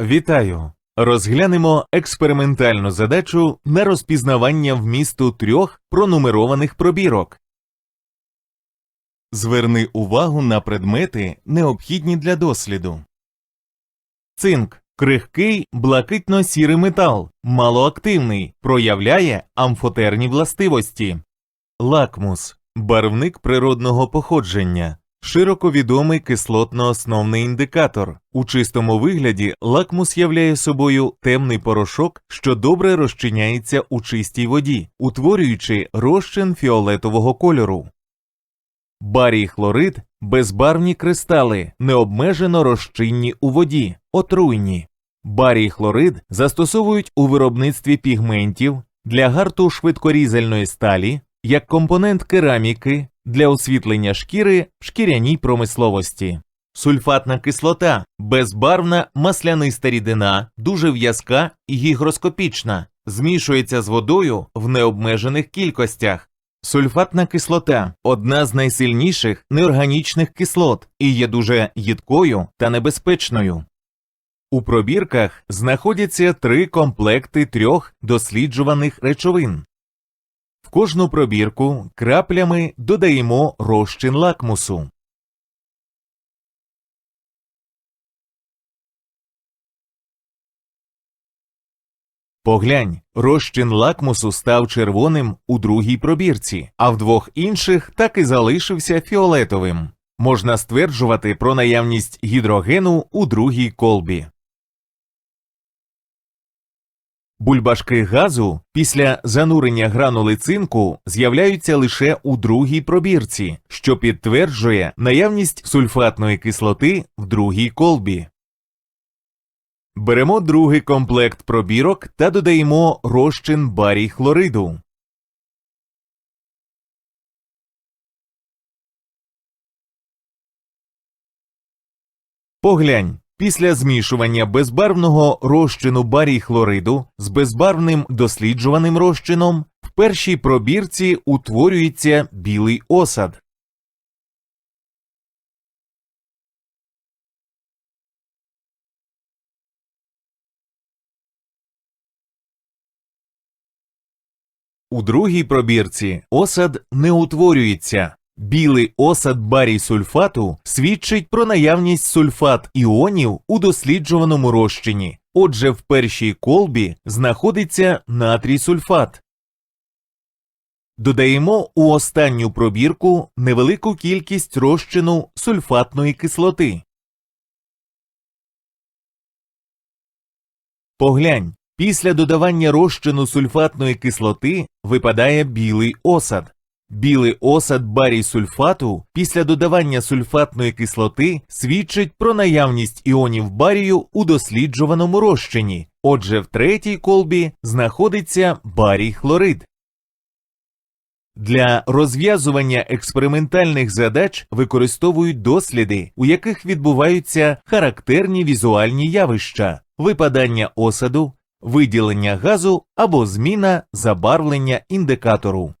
Вітаю! Розглянемо експериментальну задачу на розпізнавання вмісту трьох пронумерованих пробірок. Зверни увагу на предмети, необхідні для досліду. Цинк крихкий блакитно-сірий метал, малоактивний, проявляє амфотерні властивості. Лакмус барвник природного походження. Широко відомий кислотно-основний індикатор. У чистому вигляді лакмус являє собою темний порошок, що добре розчиняється у чистій воді, утворюючи розчин фіолетового кольору. Барій хлорид безбарвні кристали, необмежено розчинні у воді, отруйні. Барій хлорид застосовують у виробництві пігментів для гарту швидкорізальної сталі, як компонент кераміки для освітлення шкіри в шкіряній промисловості. Сульфатна кислота безбарвна масляниста рідина, дуже в'язка і гігроскопічна, змішується з водою в необмежених кількостях. Сульфатна кислота одна з найсильніших неорганічних кислот і є дуже їдкою та небезпечною. У пробірках знаходяться три комплекти трьох досліджуваних речовин. Кожну пробірку краплями додаємо розчин лакмусу. Поглянь, розчин лакмусу став червоним у другій пробірці, а в двох інших так і залишився фіолетовим. Можна стверджувати про наявність гідрогену у другій колбі. Бульбашки газу після занурення гранули цинку з'являються лише у другій пробірці, що підтверджує наявність сульфатної кислоти в другій колбі. Беремо другий комплект пробірок та додаємо розчин барій хлориду. Поглянь, після змішування безбарвного розчину барій хлориду з безбарвним досліджуваним розчином в першій пробірці утворюється білий осад. У другій пробірці осад не утворюється. Білий осад барій сульфату свідчить про наявність сульфат іонів у досліджуваному розчині. Отже, в першій колбі знаходиться натрій сульфат. Додаємо у останню пробірку невелику кількість розчину сульфатної кислоти. Поглянь, після додавання розчину сульфатної кислоти випадає білий осад. Білий осад барій сульфату після додавання сульфатної кислоти свідчить про наявність іонів барію у досліджуваному розчині. Отже, в третій колбі знаходиться барій хлорид. Для розв'язування експериментальних задач використовують досліди, у яких відбуваються характерні візуальні явища, випадання осаду, виділення газу або зміна забарвлення індикатору.